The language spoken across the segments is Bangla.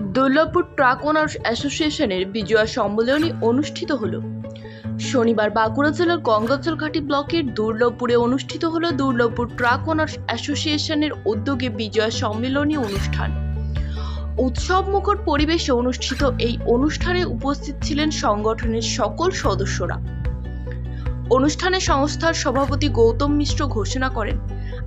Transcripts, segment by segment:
দুর্লভপুর ট্রাক ওনার্স অ্যাসোসিয়েশনের বিজয়া সম্মেলনী অনুষ্ঠিত হল। শনিবার বাঁকুড়া জেলার গঙ্গাচল ঘাটি ব্লকের দুর্লভপুরে অনুষ্ঠিত হল দুর্লভপুর ট্রাক ওনার্স অ্যাসোসিয়েশনের উদ্যোগে বিজয়া সম্মেলনী অনুষ্ঠান। উৎসব মুখর পরিবেশে অনুষ্ঠিত এই অনুষ্ঠানে উপস্থিত ছিলেন সংগঠনের সকল সদস্যরা। অনুষ্ঠানে সংস্থার সভাপতি গৌতম মিশ্র ঘোষণা করেন।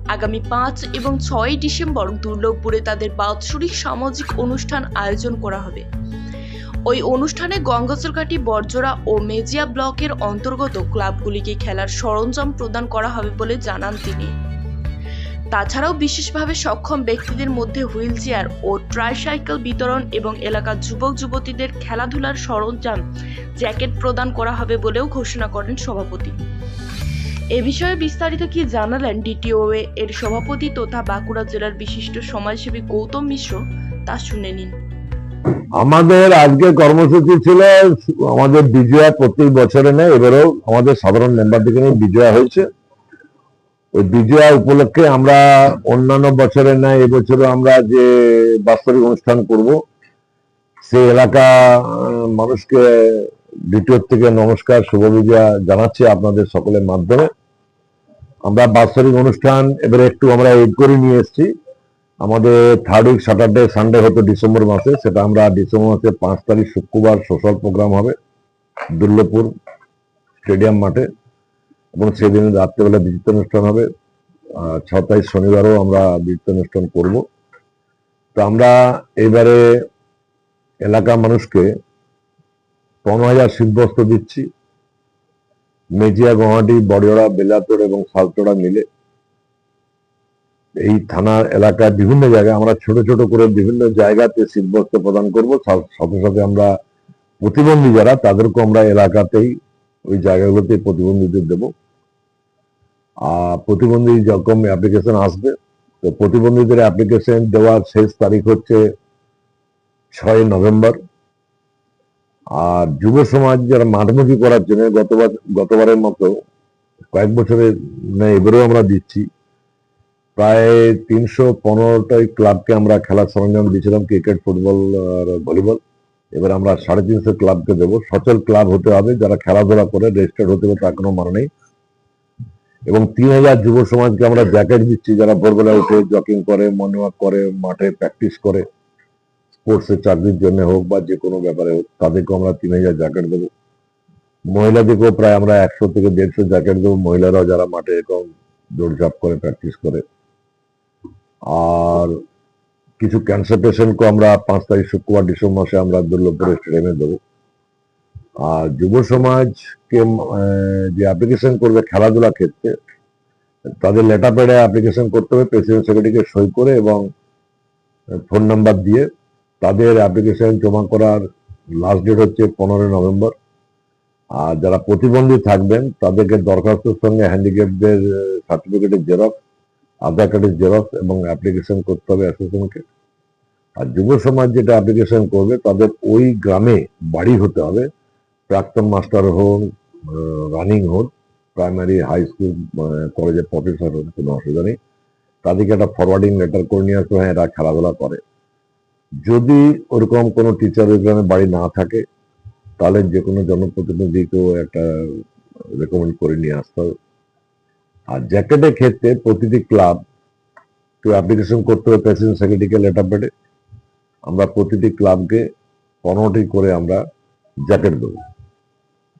আগামী পাঁচ এবং ছয় ডিসেম্বর দুর্লভপুরে তাদের বাৎসরিক সামাজিক অনুষ্ঠান আয়োজন করা হবে। ওই অনুষ্ঠানে গঙ্গাচরঘাটি বর্জরা ও মেজিয়া ব্লকের অন্তর্গত ক্লাবগুলিকে খেলার সরঞ্জাম প্রদান করা হবে বলে জানান তিনি। তাছাড়াও বিশেষভাবে সক্ষম ব্যক্তিদের মধ্যে হুইল চেয়ার ও ট্রাইসাইকেল বিতরণ এবং এলাকার যুবক যুবতীদের খেলাধুলার সরঞ্জাম, জ্যাকেট প্রদান করা হবে বলেও ঘোষণা করেন সভাপতি। এ বিষয়ে বিস্তারিত কি জানালেন ডিটিওএ এর সভাপতি তথা বাঁকুড়া জেলার বিশিষ্ট সমাজসেবী গৌতম মিশ্র, তা শুনে নিন। আমাদের আজকে কর্মসূচি ছিল, আমাদের বিজয়া প্রত্যেক বছরে নেয় এবারেও আমাদের সাধারণ মেম্বারদেরকে নিয়ে বিজয়া হয়েছে। ওই বিজয়া উপলক্ষে আমরা অন্যান্য বছরে ন্যায় এবছরও আমরা যে বাস্তবিক অনুষ্ঠান করব, সেই এলাকা মানুষকে দ্বিতীয় থেকে নমস্কার, শুভ বিজয়া জানাচ্ছি আপনাদের সকলের মাধ্যমে। আমরা বাৎসরিক অনুষ্ঠান এবারে একটু আমরা এড করে নিয়ে এসেছি। আমাদের থার্ড উইক স্যাটারডে সানডে হতো ডিসেম্বর মাসে, সেটা আমরা ডিসেম্বর মাসে পাঁচ তারিখ শুক্রবার সোশ্যাল প্রোগ্রাম হবে দুর্লভপুর স্টেডিয়াম মাঠে। এবং সেদিন রাত্রেবেলা বিচিত্র অনুষ্ঠান হবে। ছ তারিখ শনিবারও আমরা বিচিত্র অনুষ্ঠান করব। তো আমরা এবারে এলাকা মানুষকে পনেরো হাজার শীতবস্ত্র দিচ্ছি। মেজিয়া গুয়াহাটি বড়িওড়া বেলাতোড় এবং সালতোড়া মিলে। এই থানার এলাকায় বিভিন্ন জায়গায় আমরা ছোট ছোট করে বিভিন্ন জায়গাতে শীতবস্ত্র প্রদান করব। সাথে সাথে আমরা প্রতিবন্ধী যারা তাদেরকে আমরা এলাকাতেই ওই জায়গাগুলোতে প্রতিবন্ধীদের দেব। আর প্রতিবন্ধী যখন অ্যাপ্লিকেশন আসবে, তো প্রতিবন্ধীদের অ্যাপ্লিকেশন দেওয়ার শেষ তারিখ হচ্ছে ছয় নভেম্বর। আর যুব সমাজ যারা মাঠমুখী করার জন্য গতবার, গতবারের মতো কয়েক বছরের মানে এবারেও আমরা দিচ্ছি। প্রায় তিনশো পনেরোটাই ক্লাবকে আমরা খেলার সরঞ্জাম দিয়েছিলাম, ক্রিকেট, ফুটবল আর ভলিবল। এবার আমরা সাড়ে তিনশো ক্লাবকে দেবো। সচল ক্লাব হতে হবে, যারা খেলাধুলা করে রেজিস্টার্ড হতে হবে তার কোনো মানে নেই। এবং তিন হাজার যুব সমাজকে আমরা জ্যাকেট দিচ্ছি, যারা ভোরবেলা উঠে জকিং করে, মর্নিং ওয়াক করে, মাঠে প্র্যাকটিস করে। স্পোর্টসের চাকরির জন্য হোক বা যে কোনো ব্যাপারে হোক, তাদেরকে আমরা তিন হাজার জ্যাকেট দেবো। মহিলাদেরকেও প্রায় আমরা একশো থেকে দেড়শো জ্যাকেট দেবো। মহিলারাও যারা মাঠে এরকম দৌড়ঝাঁপ করে প্র্যাকটিস করে। আর কিছু ক্যান্সার পেশেন্টকে আমরা পাঁচ তারিখ শুক্রবার, ডিসেম্বর মাসে আমরা দুর্লভপুর স্টেডিয়ামে দেবো। আর যুব সমাজকে যে অ্যাপ্লিকেশন করবে খেলাধুলা ক্ষেত্রে, তাদের লেটার প্যাডে অ্যাপ্লিকেশন করতে হবে। প্রেসিডেন্ট সেক্রেটারিকে সই করে এবং ফোন নাম্বার দিয়ে তাদের অ্যাপ্লিকেশন জমা করার লাস্ট ডেট হচ্ছে পনেরোই নভেম্বর। আর যারা প্রতিবন্ধী থাকবেন, তাদেরকে দরখাস্তর সঙ্গে হ্যান্ডিক্যাপদের সার্টিফিকেটের জেরক্স আধার কার্ডের জেরক্স এবং অ্যাপ্লিকেশন করতে হবে অ্যাসোসিয়েশনকে আর যুব সমাজ যেটা অ্যাপ্লিকেশন করবে, তাদের ওই গ্রামে বাড়ি হতে হবে। প্রাক্তন মাস্টার হোক রানিং হোক প্রাইমারি হাই স্কুল কলেজের প্রফেসর হোক কোনো অসুবিধা নেই। তাদেরকে একটা ফরওয়ার্ডিং লেটার করে নিয়ে আসতে হয়, এরা খেলাধুলা করে। যদি ওরকম কোনো টিচার গ্রামে বাড়ি না থাকে, তাহলে যে কোনো জনপ্রতিনিধিকেও একটা রেকমেন্ড করে নিয়ে আসতে হবে। আর জ্যাকেটের ক্ষেত্রে প্রতিটি ক্লাব কেউ অ্যাপ্লিকেশন করতে হবে প্রেসিডেন্ট সেক্রেটারিকে লেটার পেডে আমরা প্রতিটি ক্লাবকে পনেরোটি করে আমরা জ্যাকেট দেবো।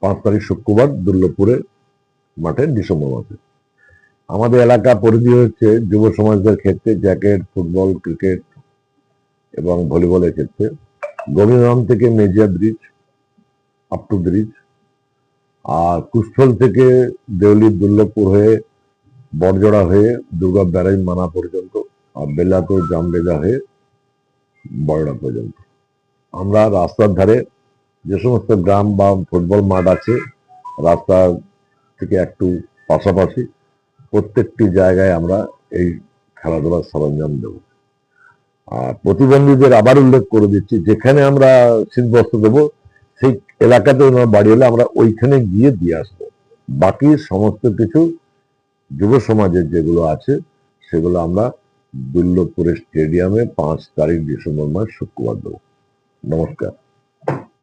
পাঁচ তারিখ শুক্রবার দুর্লভপুরে মাঠে ডিসেম্বর মাসে। আমাদের এলাকা পরিধি হচ্ছে যুব সমাজদের ক্ষেত্রে জ্যাকেট, ফুটবল, ক্রিকেট এবং ভলিবলের ক্ষেত্রে গোবিন্দরাম থেকে Mejia bridge up to bridge আর কুস্থল থেকে দেউলি দুর্লভপুর হয়ে বড়জোড়া হয়ে দুর্গা ব্যারাজ মানা পর্যন্ত আর বেলাপুর জামবেদা হয়ে বড়ড়া পর্যন্ত। আমরা রাস্তার ধারে যে সমস্ত গ্রাম বা ফুটবল মাঠ আছে রাস্তা থেকে একটু পাশাপাশি প্রত্যেকটি জায়গায় আমরা এই খেলাধুলার সরঞ্জাম দেব। প্রতিবন্ধীদের আবার উল্লেখ করে দিচ্ছি, যেখানে আমরা শীতবস্ত্র দেবো, সেই এলাকাতে ওনার বাড়ি হলে আমরা ওইখানে গিয়ে দিয়ে আসব। বাকি সমস্ত কিছু যুব সমাজের যেগুলো আছে, সেগুলো আমরা দুর্লভপুরের স্টেডিয়ামে পাঁচ তারিখ ডিসেম্বর মাস শুক্রবার দেবো। নমস্কার।